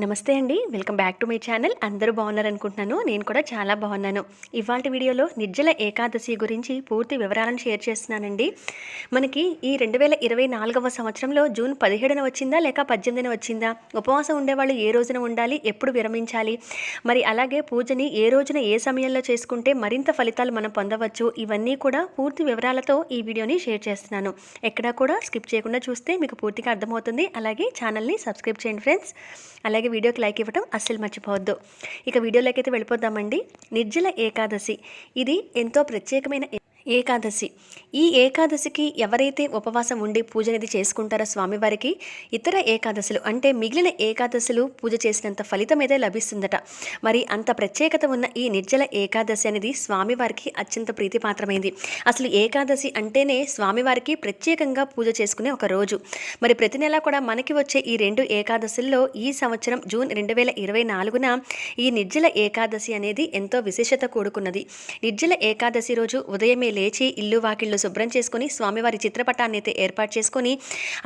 నమస్తే అండి. Welcome back to my channel. అందరూ బాగున్నారు అనుకుంటున్నాను నేను కూడా చాలా బాగున్నాను. ఇవాళ వీడియోలో నిర్జల ఏకాదశి గురించి పూర్తి వివరాలను షేర్ చేస్తున్నానండి. మనకి ఈ రెండు వేల ఇరవై నాలుగవ సంవత్సరంలో జూన్ పదిహేడున వచ్చిందా లేక పద్దెనిమిదిన వచ్చిందా? ఉపవాసం ఉండేవాళ్ళు ఏ రోజున ఉండాలి? ఎప్పుడు విరమించాలి? మరి అలాగే పూజని ఏ రోజున ఏ సమయంలో చేసుకుంటే మరింత ఫలితాలు మనం పొందవచ్చు? ఇవన్నీ కూడా పూర్తి వివరాలతో ఈ వీడియోని షేర్ చేస్తున్నాను. ఎక్కడా కూడా స్కిప్ చేయకుండా చూస్తే మీకు పూర్తిగా అర్థమవుతుంది. అలాగే ఛానల్ని సబ్స్క్రైబ్ చేయండి ఫ్రెండ్స్. అలాగే వీడియోకి లైక్ ఇవ్వడం అస్సలు మర్చిపోవద్దు. ఇక వీడియోలోకి అయితే వెళ్ళిపోద్దామండి నిర్జల ఏకాదశి. ఇది ఎంతో ప్రత్యేకమైన ఏకాదశి. ఈ ఏకాదశికి ఎవరైతే ఉపవాసం ఉండి పూజ అనేది చేసుకుంటారో స్వామివారికి ఇతర ఏకాదశులు అంటే మిగిలిన ఏకాదశులు పూజ చేసినంత ఫలితం అయితే లభిస్తుందట. మరి అంత ప్రత్యేకత ఉన్న ఈ నిర్జల ఏకాదశి అనేది స్వామివారికి అత్యంత ప్రీతిపాత్రమైంది. అసలు ఏకాదశి అంటేనే స్వామివారికి ప్రత్యేకంగా పూజ చేసుకునే ఒక రోజు. మరి ప్రతి నెల కూడా మనకి వచ్చే ఈ రెండు ఏకాదశుల్లో ఈ సంవత్సరం జూన్ రెండు వేల ఇరవై నాలుగున ఈ నిర్జల ఏకాదశి అనేది ఎంతో విశేషత కూడుకున్నది. నిర్జల ఏకాదశి రోజు ఉదయమే లేచి ఇల్లు వాకిళ్ళు శుభ్రం చేసుకొని స్వామివారి చిత్రపటాన్ని అయితే ఏర్పాటు చేసుకొని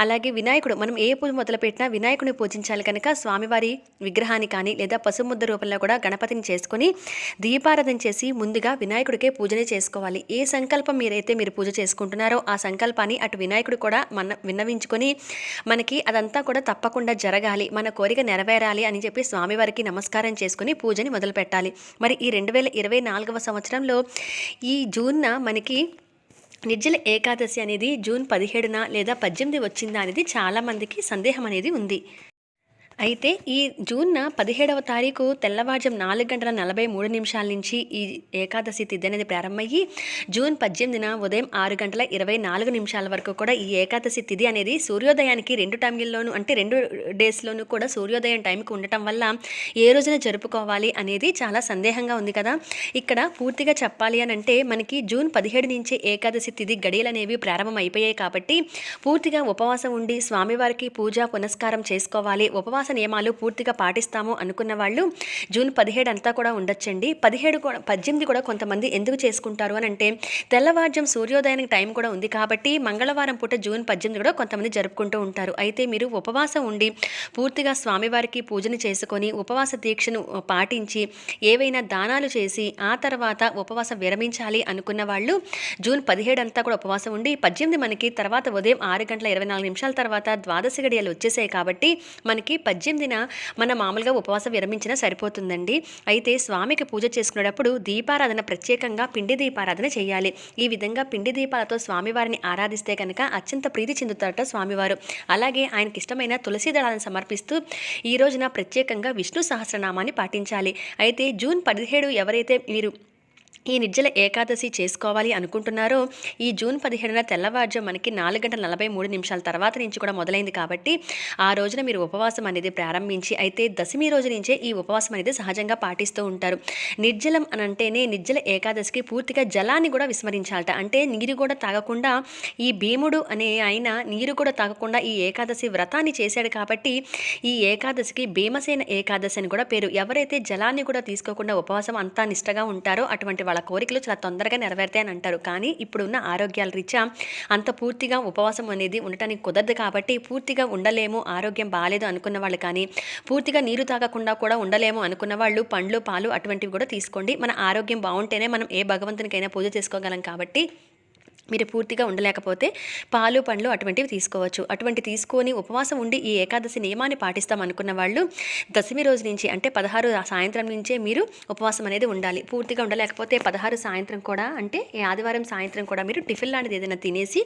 అలాగే వినాయకుడు మనం ఏ పూజ మొదలుపెట్టినా వినాయకుడిని పూజించాలి కనుక స్వామివారి విగ్రహాన్ని కానీ లేదా పసుముద్ద రూపంలో కూడా గణపతిని చేసుకొని దీపారాధన చేసి ముందుగా వినాయకుడికే పూజనే చేసుకోవాలి. ఏ సంకల్పం మీరైతే మీరు పూజ చేసుకుంటున్నారో ఆ సంకల్పాన్ని అటు వినాయకుడు కూడా మన విన్నవించుకొని మనకి అదంతా కూడా తప్పకుండా జరగాలి మన కోరిక నెరవేరాలి అని చెప్పి స్వామివారికి నమస్కారం చేసుకుని పూజని మొదలుపెట్టాలి. మరి ఈ రెండు వేల ఇరవై నాలుగవ సంవత్సరంలో ఈ జూన్న మనకి నిర్జల ఏకాదశి అనేది జూన్ పదిహేడున లేదా పద్దెనిమిది వచ్చిందా అనేది చాలామందికి సందేహం అనేది ఉంది. అయితే ఈ జూన్న పదిహేడవ తారీఖు తెల్లవారుజం నాలుగు గంటల నలభై మూడు నిమిషాల నుంచి ఈ ఏకాదశి తిథి అనేది ప్రారంభమయ్యి జూన్ పద్దెనిమిదిన ఉదయం ఆరు గంటల ఇరవై నాలుగు నిమిషాల వరకు కూడా ఈ ఏకాదశి తిథి అనేది సూర్యోదయానికి రెండు టైంలోనూ అంటే రెండు డేస్లోనూ కూడా సూర్యోదయం టైంకి ఉండటం వల్ల ఏ రోజున జరుపుకోవాలి అనేది చాలా సందేహంగా ఉంది కదా. ఇక్కడ పూర్తిగా చెప్పాలి అని అంటే మనకి జూన్ పదిహేడు నుంచి ఏకాదశి తిథి గడియలు అనేవి ప్రారంభం అయిపోయాయి కాబట్టి పూర్తిగా ఉపవాసం ఉండి స్వామివారికి పూజ పునస్కారం చేసుకోవాలి. ఉపవాస నియమాలు పూర్తిగా పాటిస్తాము అనుకున్న వాళ్ళు జూన్ పదిహేడు అంతా కూడా ఉండొచ్చండి. పదిహేడు కూడా పద్దెనిమిది కూడా కొంతమంది ఎందుకు చేసుకుంటారు అని అంటే తెల్లవారుజం సూర్యోదయానికి టైం కూడా ఉంది కాబట్టి మంగళవారం పూట జూన్ పద్దెనిమిది కూడా కొంతమంది జరుపుకుంటూ ఉంటారు. అయితే మీరు ఉపవాసం ఉండి పూర్తిగా స్వామివారికి పూజను చేసుకొని ఉపవాస దీక్షను పాటించి ఏవైనా దానాలు చేసి ఆ తర్వాత ఉపవాసం విరమించాలి అనుకున్న వాళ్ళు జూన్ పదిహేడు అంతా కూడా ఉపవాసం ఉండి పద్దెనిమిది మనకి తర్వాత ఉదయం ఆరు గంటల ఇరవై నాలుగు నిమిషాల తర్వాత ద్వాదశ గడియలు వచ్చేసాయి కాబట్టి మనకి పద్దెనిమిదిన మన మామూలుగా ఉపవాసం విరమించినా సరిపోతుందండి. అయితే స్వామికి పూజ చేసుకునేటప్పుడు దీపారాధన ప్రత్యేకంగా పిండి దీపారాధన చేయాలి. ఈ విధంగా పిండి దీపాలతో స్వామివారిని ఆరాధిస్తే కనుక అత్యంత ప్రీతి చెందుతారట స్వామివారు. అలాగే ఆయనకి ఇష్టమైన తులసి దళాలను సమర్పిస్తూ ఈ రోజున ప్రత్యేకంగా విష్ణు సహస్రనామాన్ని పాటించాలి. అయితే జూన్ పదిహేడు ఎవరైతే మీరు ఈ నిర్జల ఏకాదశి చేసుకోవాలి అనుకుంటున్నారో ఈ జూన్ పదిహేడున తెల్లవారుజాం మనకి నాలుగు గంటల నలభై మూడు నిమిషాల తర్వాత నుంచి కూడా మొదలైంది కాబట్టి ఆ రోజున మీరు ఉపవాసం అనేది ప్రారంభించి అయితే దశమి రోజు నుంచే ఈ ఉపవాసం అనేది సహజంగా పాటిస్తూ ఉంటారు. నిర్జలం అని అంటేనే నిర్జల ఏకాదశికి పూర్తిగా జలాన్ని కూడా విస్మరించాలట. అంటే నీరు కూడా తాగకుండా ఈ భీముడు అనే ఆయన నీరు కూడా తాగకుండా ఈ ఏకాదశి వ్రతాన్ని చేశాడు కాబట్టి ఈ ఏకాదశికి భీమసేన ఏకాదశి అని కూడా పేరు. ఎవరైతే జలాన్ని కూడా తీసుకోకుండా ఉపవాసం అంతా నిష్టగా ఉంటారో అటువంటి వాళ్ళ కోరికలు చాలా తొందరగా నెరవేరుతాయని అంటారు. కానీ ఇప్పుడున్న ఆరోగ్యాల రీత్యా అంత పూర్తిగా ఉపవాసం అనేది ఉండటానికి కుదరదు కాబట్టి పూర్తిగా ఉండలేము ఆరోగ్యం బాగాలేదు అనుకున్న వాళ్ళు కానీ పూర్తిగా నీరు తాగకుండా కూడా ఉండలేము అనుకున్న వాళ్ళు పండ్లు పాలు అటువంటివి కూడా తీసుకోండి. మన ఆరోగ్యం బాగుంటేనే మనం ఏ భగవంతునికైనా పూజ చేసుకోగలం కాబట్టి మీరు పూర్తిగా ఉండలేకపోతే పాలు పండ్లు అటువంటివి తీసుకోవచ్చు. అటువంటి తీసుకొని ఉపవాసం ఉండి ఈ ఏకాదశి నియమాన్ని పాటిస్తాం అనుకున్న వాళ్ళు దశమి రోజు నుంచి అంటే పదహారు సాయంత్రం నుంచే మీరు ఉపవాసం అనేది ఉండాలి. పూర్తిగా ఉండలేకపోతే పదహారు సాయంత్రం కూడా అంటే ఈ ఆదివారం సాయంత్రం కూడా మీరు టిఫిన్ లాంటిది ఏదైనా తినేసి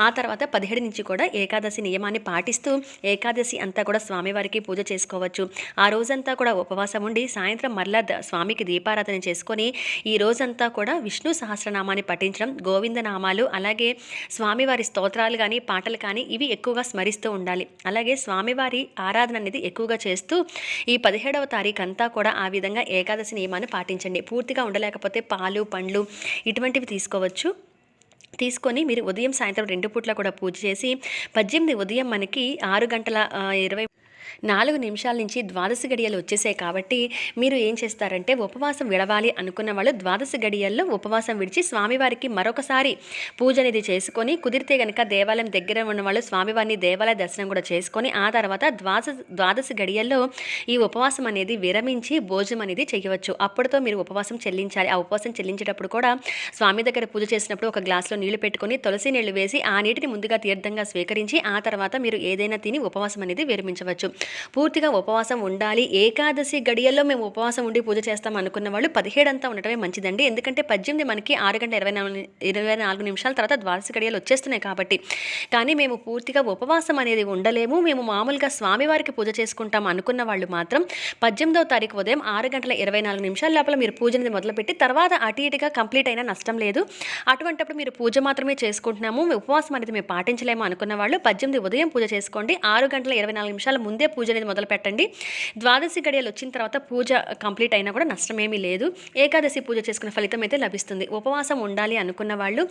ఆ తర్వాత పదిహేడు నుంచి కూడా ఏకాదశి నియమాన్ని పాటిస్తూ ఏకాదశి అంతా కూడా స్వామివారికి పూజ చేసుకోవచ్చు. ఆ రోజంతా కూడా ఉపవాసం ఉండి సాయంత్రం మరలా స్వామికి దీపారాధన చేసుకొని ఈ రోజంతా కూడా విష్ణు సహస్రనామాన్ని పఠించడం గోవింద నామాలు అలాగే స్వామివారి స్తోత్రాలు కానీ పాటలు కానీ ఇవి ఎక్కువగా స్మరిస్తూ ఉండాలి. అలాగే స్వామివారి ఆరాధన అనేది ఎక్కువగా చేస్తూ ఈ పదిహేడవ తారీఖు అంతా కూడా ఆ విధంగా ఏకాదశి నియమాన్ని పాటించండి. పూర్తిగా ఉండలేకపోతే పాలు పండ్లు ఇటువంటివి తీసుకోవచ్చు. తీసుకొని మీరు ఉదయం సాయంత్రం రెండు పూట్ల కూడా పూజ చేసి పద్దెనిమిది ఉదయం మనకి ఆరు గంటల ఇరవై నాలుగు నిమిషాల నుంచి ద్వాదశ గడియలు వచ్చేసాయి కాబట్టి మీరు ఏం చేస్తారంటే ఉపవాసం విడవాలి అనుకున్న వాళ్ళు ద్వాదశ గడియల్లో ఉపవాసం విడిచి స్వామివారికి మరొకసారి పూజ అనేది చేసుకొని కుదిరితే కనుక దేవాలయం దగ్గర ఉన్న వాళ్ళు స్వామివారిని దేవాలయ దర్శనం కూడా చేసుకొని ఆ తర్వాత ద్వాదశ ద్వాదశ గడియల్లో ఈ ఉపవాసం అనేది విరమించి భోజనం అనేది చేయవచ్చు. అప్పటితో మీరు ఉపవాసం చెల్లించాలి. ఆ ఉపవాసం చెల్లించేటప్పుడు కూడా స్వామి దగ్గర పూజ చేసినప్పుడు ఒక గ్లాస్లో నీళ్ళు పెట్టుకొని తులసి నీళ్ళు వేసి ఆ నీటిని ముందుగా తీర్థంగా స్వీకరించి ఆ తర్వాత మీరు ఏదైనా తిని ఉపవాసం అనేది విరమించవచ్చు. పూర్తిగా ఉపవాసం ఉండాలి. ఏకాదశి గడియల్లో మేము ఉపవాసం ఉండి పూజ చేస్తాం అనుకున్న వాళ్ళు పదిహేడంతా ఉండటమే మంచిదండి. ఎందుకంటే పద్దెనిమిది మనకి ఆరు గంటల ఇరవై నాలుగు ఇరవై నాలుగు నిమిషాల తర్వాత ద్వాదశి గడియలు వచ్చేస్తున్నాయి కాబట్టి. కానీ మేము పూర్తిగా ఉపవాసం అనేది ఉండలేము. మేము మామూలుగా స్వామివారికి పూజ చేసుకుంటాం అనుకున్న వాళ్ళు మాత్రం పద్దెనిమిదవ తారీఖు ఉదయం ఆరు గంటల ఇరవై నాలుగు నిమిషాల లోపల మీరు పూజ అనేది మొదలుపెట్టి తర్వాత అటు ఇటుగా కంప్లీట్ అయినా నష్టం లేదు. అటువంటప్పుడు మీరు పూజ మాత్రమే చేసుకుంటున్నాము. ఉపవాసం అనేది మేము పాటించలేము అనుకున్న వాళ్ళు పద్దెనిమిది ఉదయం పూజ చేసుకోండి. ఆరు గంటల ఇరవై నాలుగు నిమిషాల ముందు ముందే పూజ అనేది మొదలు పెట్టండి. ద్వాదశి గడియలు వచ్చిన తర్వాత పూజ కంప్లీట్ అయినా కూడా నష్టమేమీ లేదు. ఏకాదశి పూజ చేసుకున్న ఫలితం అయితే లభిస్తుంది. ఉపవాసం ఉండాలి అనుకున్న వాళ్ళు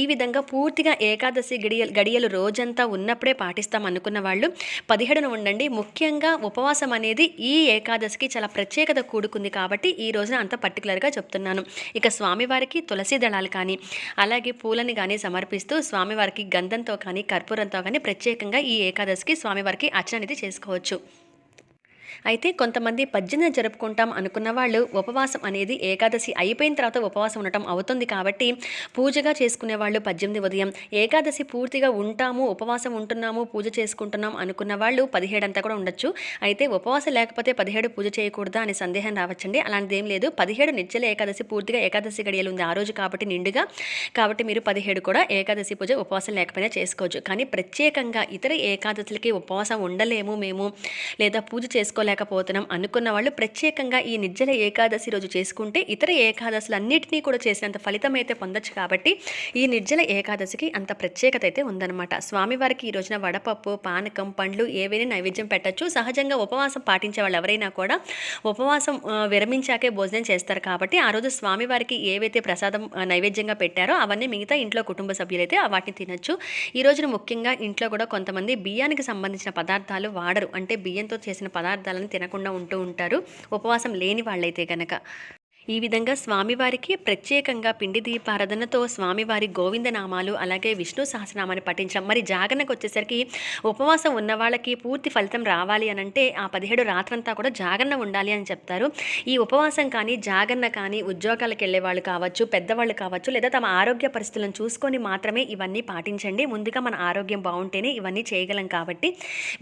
ఈ విధంగా పూర్తిగా ఏకాదశి గడియలు గడియలు రోజంతా ఉన్నప్పుడే పాటిస్తాం అనుకున్న వాళ్ళు పదిహేడున ఉండండి. ముఖ్యంగా ఉపవాసం అనేది ఈ ఏకాదశికి చాలా ప్రత్యేకత కూడుకుంది కాబట్టి ఈ రోజున అంత పర్టికులర్గా చెప్తున్నాను. ఇక స్వామివారికి తులసి దళాలు కానీ అలాగే పూలని కానీ సమర్పిస్తూ స్వామివారికి గంధంతో కానీ కర్పూరంతో కానీ ప్రత్యేకంగా ఈ ఏకాదశికి స్వామివారికి అర్చన అనేది చేసుకోవచ్చు. అనుకోవచ్చు అయితే కొంతమంది పద్దెనిమిది జరుపుకుంటాం అనుకున్న వాళ్ళు ఉపవాసం అనేది ఏకాదశి అయిపోయిన తర్వాత ఉపవాసం ఉండటం అవుతుంది కాబట్టి పూజగా చేసుకునే వాళ్ళు పద్దెనిమిది ఉదయం ఏకాదశి పూర్తిగా ఉంటాము ఉపవాసం ఉంటున్నాము పూజ చేసుకుంటున్నాం అనుకున్న వాళ్ళు పదిహేడు అంతా కూడా ఉండొచ్చు. అయితే ఉపవాసం లేకపోతే పదిహేడు పూజ చేయకూడదా అనే సందేహం రావచ్చండి. అలాంటిది ఏం లేదు. పదిహేడు నిత్యల ఏకాదశి పూర్తిగా ఏకాదశి గడియలు ఉంది ఆ రోజు కాబట్టి నిండుగా. కాబట్టి మీరు పదిహేడు కూడా ఏకాదశి పూజ ఉపవాసం లేకపోయినా చేసుకోవచ్చు. కానీ ప్రత్యేకంగా ఇతర ఏకాదశులకి ఉపవాసం ఉండలేము మేము లేదా పూజ చేసుకోలేకపోతున్నాం అనుకున్న వాళ్ళు ప్రత్యేకంగా ఈ నిర్జల ఏకాదశి రోజు చేసుకుంటే ఇతర ఏకాదశులన్నింటినీ కూడా చేసినంత ఫలితం అయితే పొందొచ్చు కాబట్టి ఈ నిర్జల ఏకాదశికి అంత ప్రత్యేకత అయితే ఉందన్నమాట. స్వామివారికి ఈ రోజున వడపప్పు పానకం పండ్లు ఏవైనా నైవేద్యం పెట్టచ్చు. సహజంగా ఉపవాసం పాటించే వాళ్ళు ఎవరైనా కూడా ఉపవాసం విరమించాకే భోజనం చేస్తారు కాబట్టి ఆ రోజు స్వామివారికి ఏవైతే ప్రసాదం నైవేద్యంగా పెట్టారో అవన్నీ మిగతా ఇంట్లో కుటుంబ సభ్యులైతే ఆ వాటిని తినచ్చు. ఈ రోజున ముఖ్యంగా ఇంట్లో కూడా కొంతమంది బియ్యానికి సంబంధించిన పదార్థాలు వాడరు. అంటే బియ్యంతో చేసిన పదార్థాలను తినకుండా ఉంటూ ఉంటారు. ఉపవాసం లేని వాళ్ళైతే గనక. ఈ విధంగా స్వామివారికి ప్రత్యేకంగా పిండి దీపారాధనతో స్వామివారి గోవిందనామాలు అలాగే విష్ణు సహస్రనామాన్ని పఠించడం. మరి జాగరణకు వచ్చేసరికి ఉపవాసం ఉన్న వాళ్ళకి పూర్తి ఫలితం రావాలి అని అంటే ఆ పదిహేడు రాత్రంతా కూడా జాగరణ ఉండాలి అని చెప్తారు. ఈ ఉపవాసం కానీ జాగరణ కానీ ఉద్యోగాలకు వెళ్ళే వాళ్ళు కావచ్చు పెద్దవాళ్ళు కావచ్చు లేదా తమ ఆరోగ్య పరిస్థితులను చూసుకొని మాత్రమే ఇవన్నీ పాటించండి. ముందుగా మన ఆరోగ్యం బాగుంటేనే ఇవన్నీ చేయగలం కాబట్టి.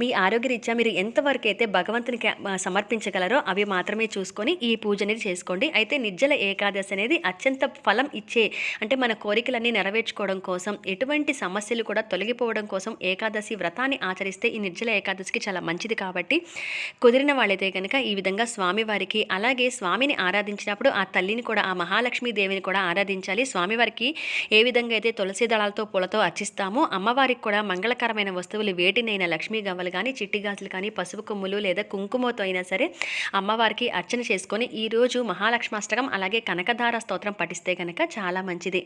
మీ ఆరోగ్యరీత్యా మీరు ఎంతవరకు అయితే భగవంతునికి సమర్పించగలరో అవి మాత్రమే చూసుకొని ఈ పూజ అనేది చేసుకోండి. అయితే నిర్జల ఏకాదశి అనేది అత్యంత ఫలం ఇచ్చే అంటే మన కోరికలన్నీ నెరవేర్చుకోవడం కోసం ఎటువంటి సమస్యలు కూడా తొలగిపోవడం కోసం ఏకాదశి వ్రతాన్ని ఆచరిస్తే ఈ నిర్జల ఏకాదశికి చాలా మంచిది కాబట్టి కుదిరిన వాళ్ళైతే కనుక ఈ విధంగా స్వామివారికి అలాగే స్వామిని ఆరాధించినప్పుడు ఆ తల్లిని కూడా ఆ మహాలక్ష్మి దేవిని కూడా ఆరాధించాలి. స్వామివారికి ఏ విధంగా అయితే తులసి దళాలతో పూలతో అర్చిస్తామో అమ్మవారికి కూడా మంగళకరమైన వస్తువులు వేటినైనా లక్ష్మీ గవ్వలు కానీ చిట్టి గాజులు కానీ పసుపు కొమ్ములు లేదా కుంకుమతో అయినా సరే అమ్మవారికి అర్చన చేసుకొని ఈరోజు మహాలక్ష్మాష్టకం అలాగే కనకధార స్తోత్రం పఠిస్తే కనుక చాలా మంచిది.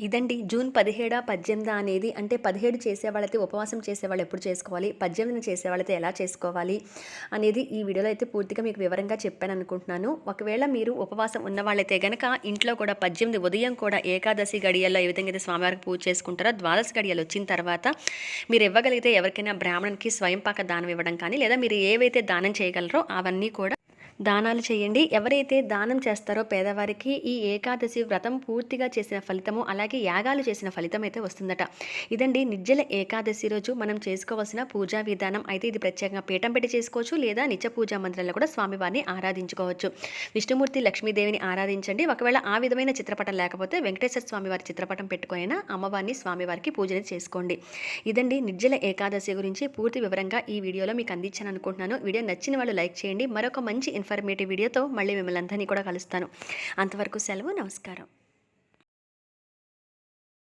ఇదండి. జూన్ పదిహేడా పద్దెనిమిదా అనేది అంటే పదిహేడు చేసేవాళ్ళైతే ఉపవాసం చేసేవాళ్ళు ఎప్పుడు చేసుకోవాలి? పద్దెనిమిది చేసేవాళ్ళైతే ఎలా చేసుకోవాలి? అనేది ఈ వీడియోలో అయితే పూర్తిగా మీకు వివరంగా చెప్పాను అనుకుంటున్నాను. ఒకవేళ మీరు ఉపవాసం ఉన్నవాళ్ళైతే కనుక గనక ఇంట్లో కూడా పద్దెనిమిది ఉదయం కూడా ఏకాదశి గడియల్లో ఏ విధంగా అయితే స్వామివారికి పూజ చేసుకుంటారో ద్వాదశ గడియలు వచ్చిన తర్వాత మీరు ఇవ్వగలిగితే ఎవరికైనా బ్రాహ్మణునికి స్వయంపాక దానం ఇవ్వడం కానీ లేదా మీరు ఏవైతే దానం చేయగలరో అవన్నీ కూడా దానాలు చేయండి. ఎవరైతే దానం చేస్తారో పేదవారికి ఈ ఏకాదశి వ్రతం పూర్తిగా చేసిన ఫలితము అలాగే యాగాలు చేసిన ఫలితం అయితే వస్తుందట. ఇదండి నిజ్జల ఏకాదశి రోజు మనం చేసుకోవాల్సిన పూజా విధానం. అయితే ఇది ప్రత్యేకంగా పీఠం పెట్టి చేసుకోవచ్చు లేదా నిత్య పూజా మందిరంలో కూడా స్వామివారిని ఆరాధించుకోవచ్చు. విష్ణుమూర్తి లక్ష్మీదేవిని ఆరాధించండి. ఒకవేళ ఆ విధమైన చిత్రపటం లేకపోతే వెంకటేశ్వర స్వామివారి చిత్రపటం పెట్టుకునైనా అమ్మవారిని స్వామివారికి పూజలు చేసుకోండి. ఇదండి నిజ్జల ఏకాదశి గురించి పూర్తి వివరంగా ఈ వీడియోలో మీకు అందించాను అనుకుంటున్నాను వీడియో నచ్చిన వాళ్ళు లైక్ చేయండి. మరొక మంచి ఇన్ఫర్మేటివ్ వీడియోతో మళ్ళీ మిమ్మల్ని అందరినీ కూడా కలుస్తాను. అంతవరకు సెలవు నమస్కారం.